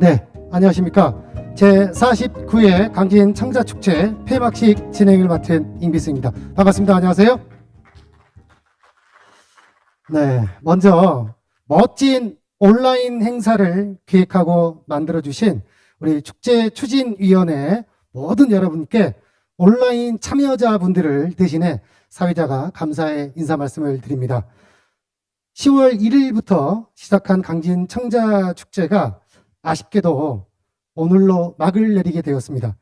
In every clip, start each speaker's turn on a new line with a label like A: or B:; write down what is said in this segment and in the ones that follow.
A: 네, 안녕하십니까. 제49회 강진 청자축제 폐막식 진행을 맡은 임비스입니다. 반갑습니다. 안녕하세요. 네, 먼저 멋진 온라인 행사를 기획하고 만들어주신 우리 축제 추진위원회 모든 여러분께 온라인 참여자분들을 대신해 사회자가 감사의 인사 말씀을 드립니다. 10월 1일부터 시작한 강진 청자 축제가 아쉽게도 오늘로 막을 내리게 되었습니다.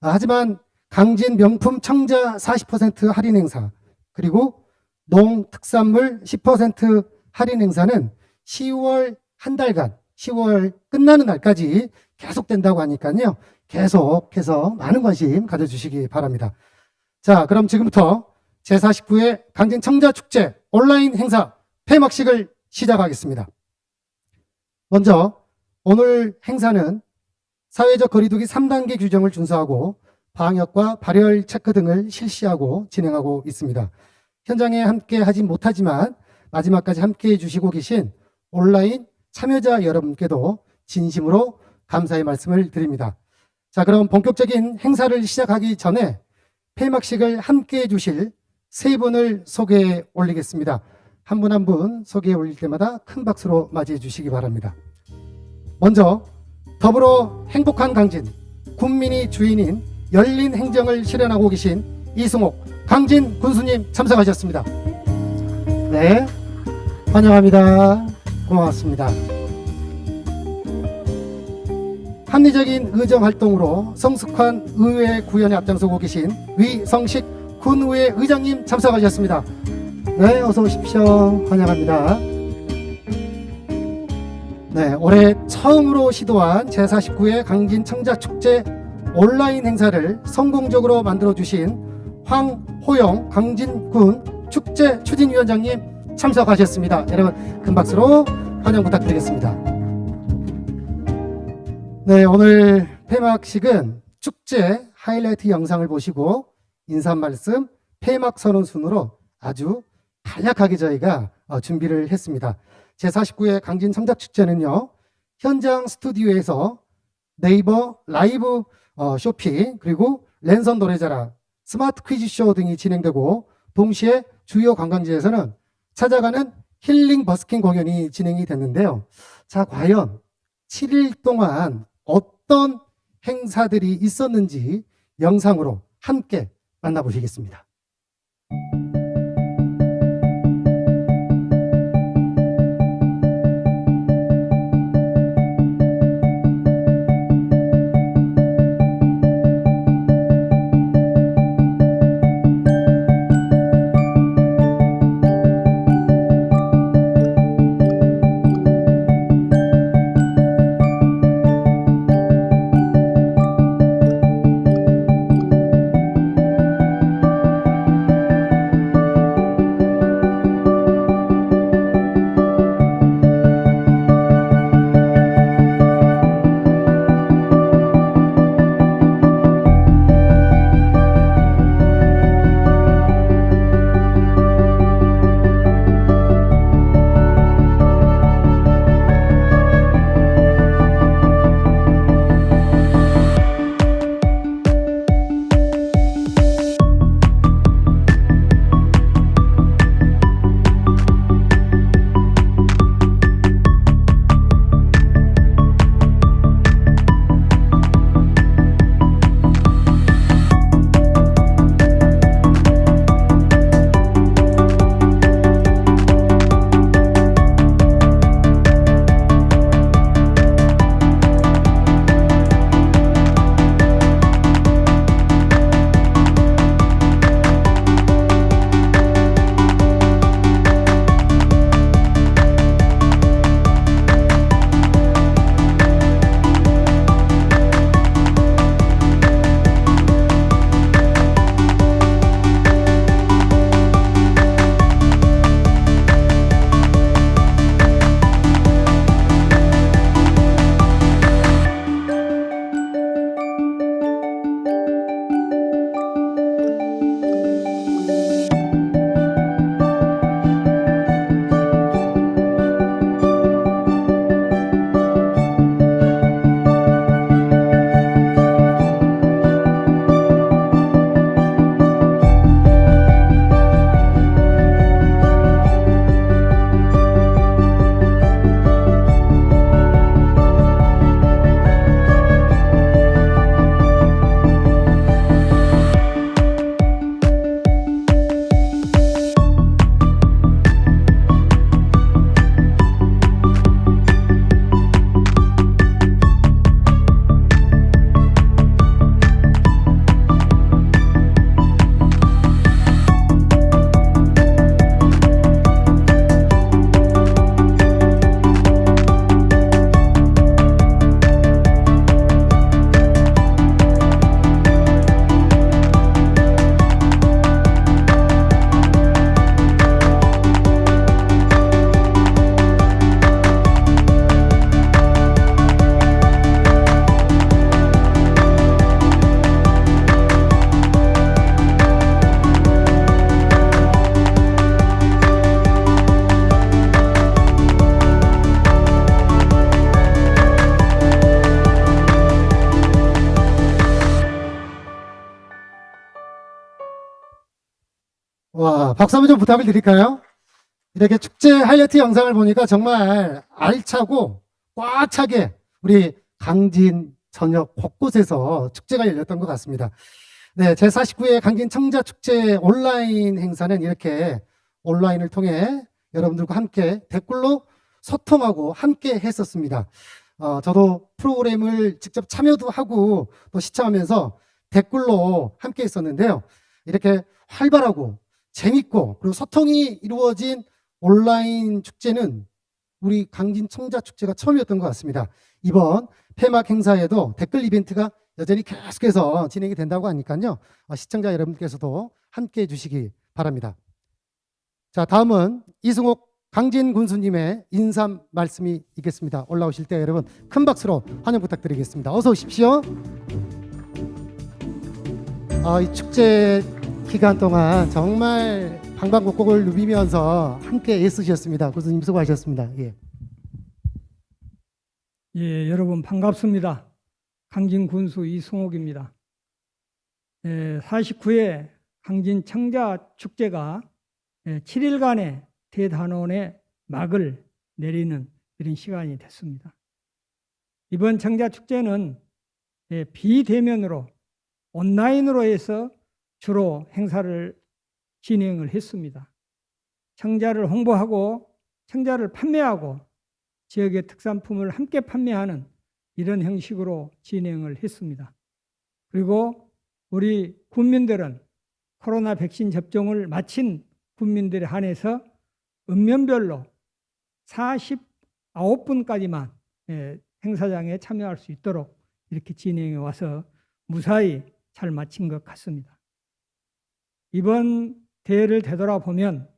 A: 아, 하지만 강진 명품 청자 40% 할인 행사 그리고 농 특산물 10% 할인 행사는 10월 한 달간 10월 끝나는 날까지 계속된다고 하니까요. 계속해서 많은 관심 가져주시기 바랍니다. 자, 그럼 지금부터 제49회 강진 청자축제 온라인 행사 폐막식을 시작하겠습니다. 먼저 오늘 행사는 사회적 거리두기 3단계 규정을 준수하고 방역과 발열 체크 등을 실시하고 진행하고 있습니다. 현장에 함께 하지 못하지만 마지막까지 함께 해주시고 계신 온라인 참여자 여러분께도 진심으로 감사의 말씀을 드립니다. 자, 그럼 본격적인 행사를 시작하기 전에 폐막식을 함께 해주실 세 분을 소개해 올리겠습니다. 한 분 한분 소개해 올릴 때마다 큰 박수로 맞이해 주시기 바랍니다. 먼저 더불어 행복한 강진, 군민이 주인인 열린 행정을 실현하고 계신 이승옥 강진 군수님 참석하셨습니다. 네, 환영합니다. 고맙습니다. 합리적인 의정 활동으로 성숙한 의회 구현에 앞장서고 계신 위성식 군의회 의장님 참석하셨습니다. 네, 어서 오십시오. 환영합니다. 네, 올해 처음으로 시도한 제49회 강진 청자 축제 온라인 행사를 성공적으로 만들어 주신 황호영 강진군 축제 추진위원장님 참석하셨습니다. 여러분 큰 박수로 환영 부탁드리겠습니다. 네, 오늘 폐막식은 축제 하이라이트 영상을 보시고 인사 말씀 폐막 선언 순으로 아주 간략하게 저희가 어, 준비를 했습니다. 제49회 강진 성작 축제는요, 현장 스튜디오에서 네이버 라이브 어, 쇼핑, 그리고 랜선 노래자랑, 스마트 퀴즈쇼 등이 진행되고, 동시에 주요 관광지에서는 찾아가는 힐링 버스킹 공연이 진행이 됐는데요. 자, 과연 7일 동안 어떤 행사들이 있었는지 영상으로 함께 만나보시겠습니다. 아, 박수 한번 좀 부탁을 드릴까요? 이렇게 축제 하이라이트 영상을 보니까 정말 알차고 꽉 차게 우리 강진 전역 곳곳에서 축제가 열렸던 것 같습니다. 네, 제49회 강진 청자 축제 온라인 행사는 이렇게 온라인을 통해 여러분들과 함께 댓글로 소통하고 함께 했었습니다. 어, 저도 프로그램을 직접 참여도 하고 또 시청하면서 댓글로 함께 했었는데요. 이렇게 활발하고 재밌고 그리고 소통이 이루어진 온라인 축제는 우리 강진 청자 축제가 처음이었던 것 같습니다. 이번 폐막 행사에도 댓글 이벤트가 여전히 계속해서 진행이 된다고 하니까요. 어, 시청자 여러분께서도 함께 해 주시기 바랍니다. 자, 다음은 이승옥 강진 군수님의 인사 말씀이 있겠습니다. 올라오실 때 여러분 큰 박수로 환영 부탁드리겠습니다. 어서 오십시오. 아, 이 축제 기간 동안 정말 방방곡곡을 누비면서 함께 애쓰셨습니다. 군수님 수고하셨습니다. 예.
B: 예, 여러분 반갑습니다. 강진 군수 이승옥입니다. 예, 49회 강진 청자 축제가 예, 7일간의 대단원의 막을 내리는 이런 시간이 됐습니다. 이번 청자 축제는 예, 비대면으로 온라인으로 해서 주로 행사를 진행을 했습니다. 청자를 홍보하고 청자를 판매하고 지역의 특산품을 함께 판매하는 이런 형식으로 진행을 했습니다. 그리고 우리 국민들은 코로나 백신 접종을 마친 국민들에 한해서 읍면별로 49분까지만 예, 행사장에 참여할 수 있도록 이렇게 진행해 와서 무사히 잘 마친 것 같습니다. 이번 대회를 되돌아보면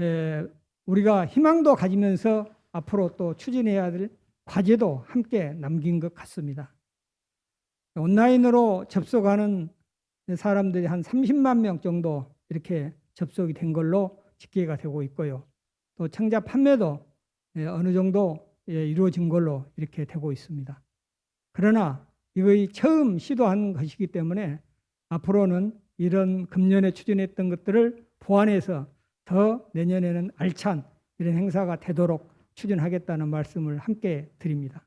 B: 에, 우리가 희망도 가지면서 앞으로 또 추진해야 될 과제도 함께 남긴 것 같습니다. 온라인으로 접속하는 사람들이 한 30만 명 정도 이렇게 접속이 된 걸로 집계가 되고 있고요. 또 청자 판매도 예, 어느 정도 예, 이루어진 걸로 이렇게 되고 있습니다. 그러나 이거의 처음 시도한 것이기 때문에 앞으로는 이런 금년에 추진했던 것들을 보완해서 더 내년에는 알찬 이런 행사가 되도록 추진하겠다는 말씀을 함께 드립니다.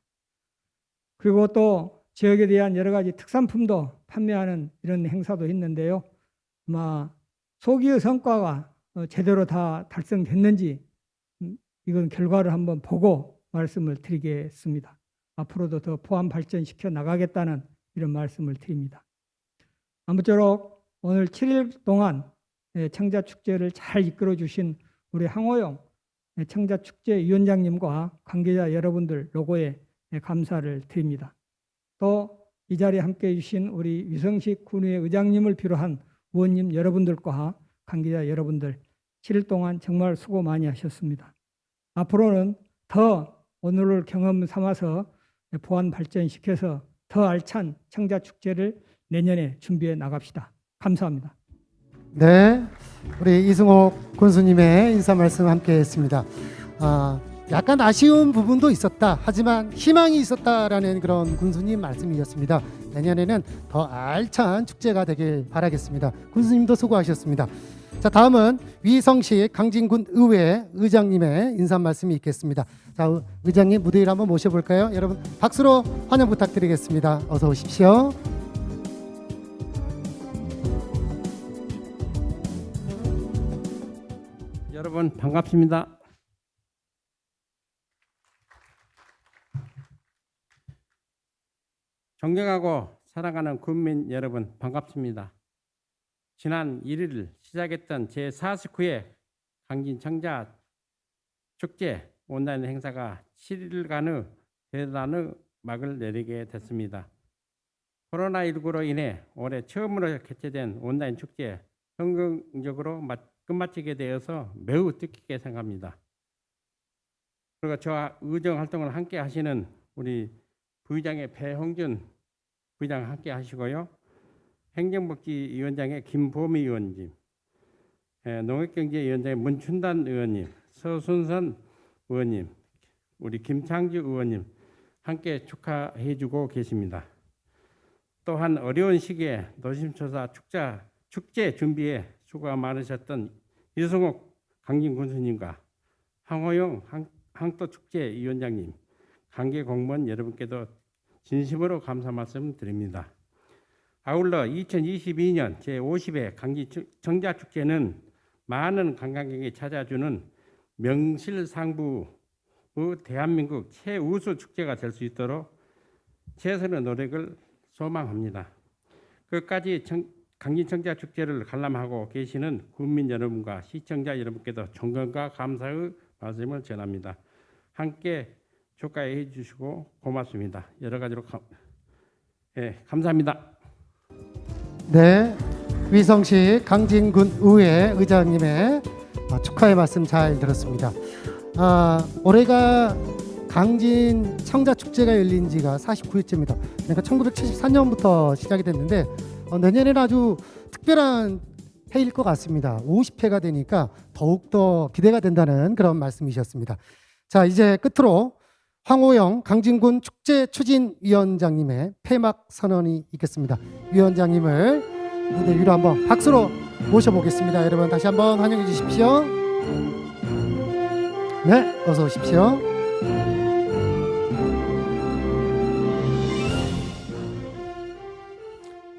B: 그리고 또 지역에 대한 여러 가지 특산품도 판매하는 이런 행사도 있는데요. 아마 소기의 성과가 어, 제대로 다 달성됐는지 음, 이건 결과를 한번 보고 말씀을 드리겠습니다. 앞으로도 더 보완 발전시켜 나가겠다는 이런 말씀을 드립니다. 아무쪼록 오늘 7일 동안 예, 청자 축제를 잘 이끌어 주신 우리 항호영 예, 청자 축제 위원장님과 관계자 여러분들 로고에 예, 감사를 드립니다. 또 이 자리에 함께 해 주신 우리 위성식 군의회 의장님을 비롯한 의원님 여러분들과 관계자 여러분들 7일 동안 정말 수고 많이 하셨습니다. 앞으로는 더 오늘을 경험 삼아서 보완 발전시켜서 더 알찬 청자 축제를 내년에 준비해 나갑시다. 감사합니다.
A: 네, 우리 이승옥 군수님의 인사 말씀 함께 했습니다. 아, 약간 아쉬운 부분도 있었다. 하지만 희망이 있었다라는 그런 군수님 말씀이었습니다. 내년에는 더 알찬 축제가 되길 바라겠습니다. 군수님도 수고하셨습니다. 자, 다음은 위성식 강진군 의회 의장님의 인사 말씀이 있겠습니다. 자, 의- 의장님 무대 위로 한번 모셔볼까요? 여러분 박수로 환영 부탁드리겠습니다. 어서 오십시오.
C: 여러분 반갑습니다. 존경하고 사랑하는 국민 여러분 반갑습니다. 지난 1일 시작했던 제49회 강진 청자 축제 온라인 행사가 7일간의 대단의 막을 내리게 됐습니다. 코로나19로 인해 올해 처음으로 개최된 온라인 축제 성공적으로 마- 끝마치게 되어서 매우 뜻깊게 생각합니다. 그리고 저와 의정 활동을 함께 하시는 우리 부의장의 배홍준 부의장 함께 하시고요. 행정복지위원장의 김보미 의원님, 에, 농업경제위원장의 문춘단 의원님, 서순선 의원님, 우리 김창주 의원님 함께 축하해주고 계십니다. 또한 어려운 시기에 노심초사 축제 준비에 수고가 많으셨던 이승옥 강진 군수님과 황호영 항- 항토 축제 위원장님, 관계 공무원 여러분께도 진심으로 감사 말씀 드립니다. 아울러 2022년 제50회 강진 청자축제는 많은 관광객이 찾아주는 명실상부의 대한민국 최우수 축제가 될 수 있도록 최선의 노력을 소망합니다. 끝까지 청- 강진청자 축제를 관람하고 계시는 국민 여러분과 시청자 여러분께도 존경과 감사의 말씀을 전합니다. 함께 축하해 주시고 고맙습니다. 여러 가지로 감, 예, 감사합니다.
A: 네, 위성시 강진군 의회 의장님의 아, 축하의 말씀 잘 들었습니다. 아, 올해가 강진 청자 축제가 열린 지가 49회째입니다. 그러니까 1974년부터 시작이 됐는데 어, 내년에는 아주 특별한 해일 것 같습니다. 50회가 되니까 더욱 더 기대가 된다는 그런 말씀이셨습니다. 자, 이제 끝으로 황호영 강진군 축제 추진위원장님의 폐막 선언이 있겠습니다. 위원장님을 무대 위로 한번 박수로 모셔보겠습니다. 여러분 다시 한번 환영해 주십시오. 네, 어서 오십시오.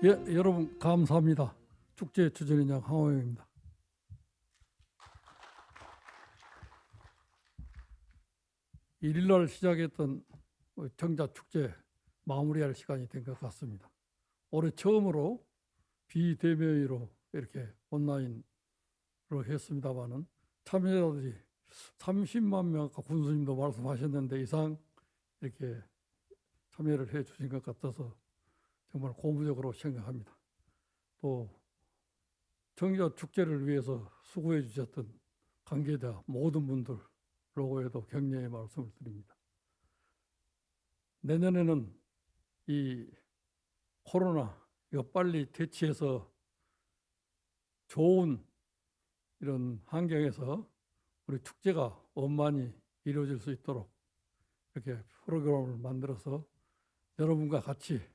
D: 예, 여러분 감사합니다. 축제 추진위원 황호영입니다. 일일날 시작했던 청자 축제 마무리할 시간이 된 것 같습니다. 올해 처음으로 비대면으로 이렇게 온라인으로 했습니다만은 참여자들이 30만 명 아까 군수님도 말씀하셨는데 이상 이렇게 참여를 해 주신 것 같아서 정말 고무적으로 생각합니다. 또 청자 축제를 위해서 수고해 주셨던 관계자 모든 분들 로고에도 격려의 말씀을 드립니다. 내년에는 이 코로나 이거 빨리 대치해서 좋은 이런 환경에서 우리 축제가 원만히 이루어질 수 있도록 이렇게 프로그램을 만들어서 여러분과 같이 이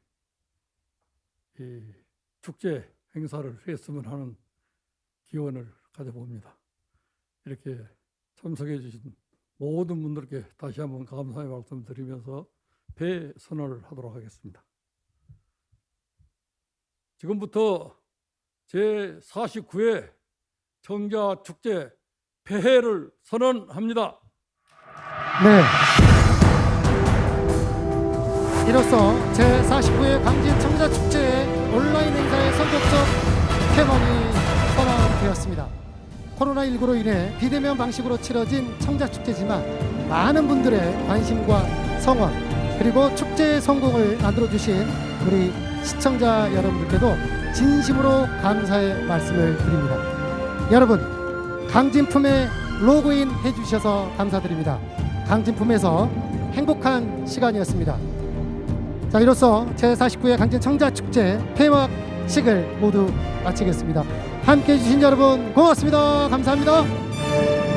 D: 축제 행사를 했으면 하는 기원을 가져봅니다. 이렇게 참석해 주신 모든 분들께 다시 한번 감사의 말씀 드리면서 배 선언을 하도록 하겠습니다. 지금부터 제 49회 청자 축제 폐해를 선언합니다.
A: 네. 이로써 제49회 강진 청자 축제의 온라인 행사의 선격적 개막이 선언되었습니다. 코로나19로 인해 비대면 방식으로 치러진 청자 축제지만 많은 분들의 관심과 성원 그리고 축제의 성공을 만들어 주신 우리 시청자 여러분들께도 진심으로 감사의 말씀을 드립니다. 여러분 강진품에 로그인 해주셔서 감사드립니다. 강진품에서 행복한 시간이었습니다. 자, 이로써 제49회 강진 청자축제 폐막식을 모두 마치겠습니다. 함께 해 주신 여러분 고맙습니다. 감사합니다.